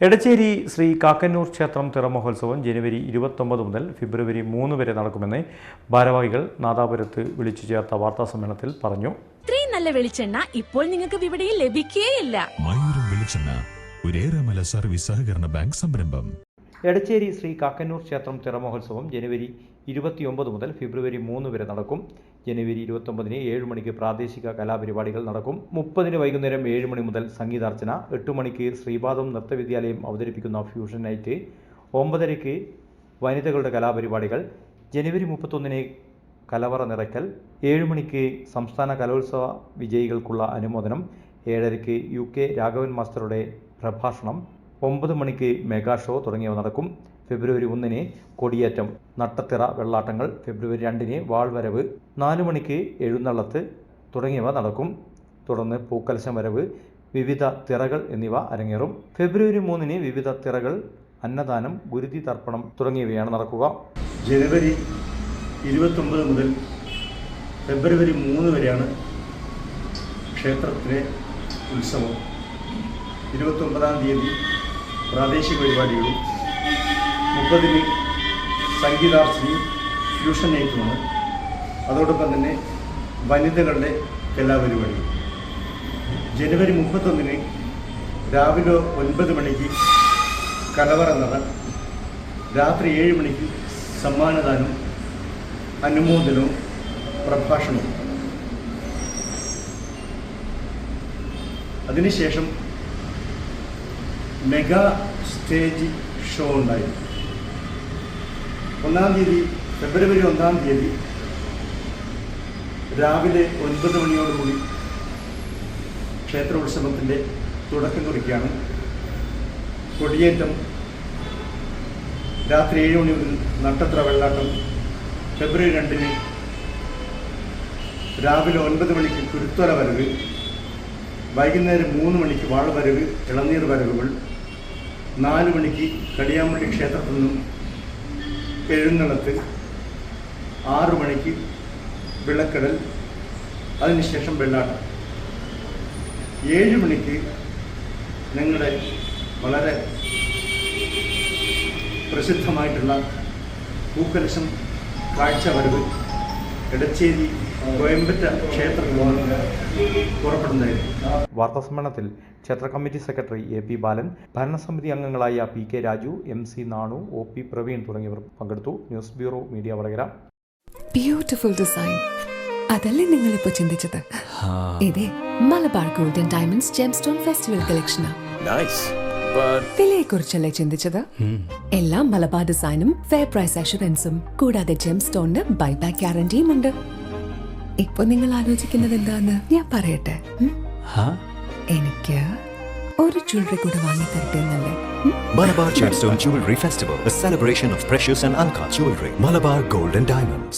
എടച്ചേരി ശ്രീ കാക്കന്നൂർ ക്ഷേത്രം തിറമഹോത്സവം ജനുവരി ഇരുപത്തൊമ്പത് മുതൽ ഫെബ്രുവരി മൂന്ന് വരെ നടക്കുമെന്ന് ഭാരവാഹികൾ നാദാപുരത്ത് വിളിച്ചു ചേർത്ത വാർത്താ സമ്മേളനത്തിൽ പറഞ്ഞു. ഇത്രയും നല്ല വെളിച്ചെണ്ണ ഇപ്പോൾ നിങ്ങൾക്ക് വിപണിയിൽ ലഭിക്കുകയില്ല മയൂരം വെളിച്ചെണ്ണ ഒരേറെമല സർവീസ് സഹകരണ ബാങ്ക് സംരംഭം. എടച്ചേരി ശ്രീ കാക്കന്നൂർ ക്ഷേത്രം തിറമഹോത്സവം ജനുവരി ഇരുപത്തിയൊമ്പത് മുതൽ ഫെബ്രുവരി മൂന്ന് വരെ നടക്കും. ജനുവരി ഇരുപത്തൊമ്പതിന് ഏഴ് മണിക്ക് പ്രാദേശിക കലാപരിപാടികൾ നടക്കും. മുപ്പതിന് വൈകുന്നേരം ഏഴ് മണി മുതൽ സംഗീതാർച്ചന. എട്ട് മണിക്ക് ശ്രീപാദം നൃത്തവിദ്യാലയം അവതരിപ്പിക്കുന്ന ഫ്യൂഷൻ നൈറ്റ്. ഒമ്പതരയ്ക്ക് വനിതകളുടെ കലാപരിപാടികൾ. ജനുവരി മുപ്പത്തൊന്നിന് കലവറ നിറയ്ക്കൽ. ഏഴ് മണിക്ക് സംസ്ഥാന കലോത്സവ വിജയികൾക്കുള്ള അനുമോദനം. ഏഴരയ്ക്ക് യു കെ രാഘവൻ മാസ്റ്ററുടെ പ്രഭാഷണം. ഒമ്പത് മണിക്ക് മെഗാ ഷോ തുടങ്ങിയവ നടക്കും. ഫെബ്രുവരി ഒന്നിന് കൊടിയേറ്റം. നട്ടത്തിറ വെള്ളാട്ടങ്ങൾ ഫെബ്രുവരി രണ്ടിന് വാൾവരവ് നാലു മണിക്ക് എഴുന്നള്ളത്ത് തുടങ്ങിയവ നടക്കും. തുടർന്ന് പൂക്കലശം വരവ് വിവിധ തിറകൾ എന്നിവ അരങ്ങേറും. ഫെബ്രുവരി മൂന്നിന് വിവിധ തിറകൾ അന്നദാനം ഗുരുതി തർപ്പണം തുടങ്ങിയവയാണ് നടക്കുക. ജനുവരി ഇരുപത്തൊമ്പത് മുതൽ ഫെബ്രുവരി മൂന്ന് വരെയാണ് ക്ഷേത്രത്തിലെ ഉത്സവം. ഇരുപത്തൊമ്പതാം തീയതി പ്രാദേശിക പരിപാടികളും മുപ്പതിന് സംഗീതാർച്ചനയും ഫ്യൂഷൻ നൈറ്റുമാണ് അതോടൊപ്പം തന്നെ വനിതകളുടെ കലാപരിപാടി. ജനുവരി മുപ്പത്തൊന്നിന് രാവിലെ ഒൻപത് മണിക്ക് കലവറ നട രാത്രി ഏഴ് മണിക്ക് സമ്മാനദാനം അനുമോദനവും പ്രഭാഷണവും. അതിനുശേഷം മെഗാ സ്റ്റേജ് ഷോ ഉണ്ടായി ഒന്നാം തീയതി ഫെബ്രുവരി ഒന്നാം തീയതി രാവിലെ ഒൻപത് മണിയോടുകൂടി ക്ഷേത്രോത്സവത്തിന്റെ തുടക്കം കുറിക്കുകയാണ്. കൊടിയേറ്റം രാത്രി ഏഴ് മണി മുതൽ നട്ടത്ര വെള്ളാട്ടം ഫെബ്രുവരി രണ്ടിന് രാവിലെ ഒൻപത് മണിക്ക് കുരുത്തോല വരവ് വൈകുന്നേരം മൂന്ന് മണിക്ക് വാഴവരവ് ഇളനീർ വരവുകൾ നാല് മണിക്ക് കടിയാമ്പള്ളി ക്ഷേത്രത്തിൽ നിന്നും എഴുന്നള്ളത്ത് ആറു മണിക്ക് വിളക്കടൽ അതിനുശേഷം വെള്ളാട്ടം. ഏഴ് മണിക്ക് ഞങ്ങളുടെ വളരെ പ്രസിദ്ധമായിട്ടുള്ള പൂക്കലശം കാഴ്ച വരവ് എടച്ചേരി കോയമ്പറ്റ ക്ഷേത്ര പുറപ്പെടുന്നതായിരുന്നു. വാർത്താസമ്മേളനത്തിൽ ക്ഷേത്ര committee secretary A P Balan ഭരണസമിതി അംഗങ്ങളായ P K Raju M C Nanu O P Praveen തുടങ്ങിയവർ പങ്കെടുത്തു. News bureau media Vadakara. Beautiful design അതല്ലേ നിങ്ങൾ ഇപ്പൊ ചിന്തിച്ചത് ഇതേ Malabar golden diamonds gemstone festival കളക്ഷനാണ് Nice. But വിലയെ കുറിച്ചല്ലേ ചിന്തിച്ചത് എല്ലാ മലബാർ ഡിസൈനും ഫെയർ പ്രൈസ് അഷുറൻസും കൂടാതെ ജെം സ്റ്റോണിന് ബൈബാക്ക് ഗ്യാരണ്ടിയും ഉണ്ട് ഇപ്പൊ നിങ്ങൾ ആലോചിക്കുന്നത് എന്താന്ന് ഞാൻ പറയട്ടെ? എനിക്ക് ഒരു ജ്വല്ലറി കൂടെ വാങ്ങി തരട്ടെ എന്നല്ലേ? Malabar Gemstone Jewelry Festival, a celebration of precious and uncut jewelry. Malabar Gold and Diamonds.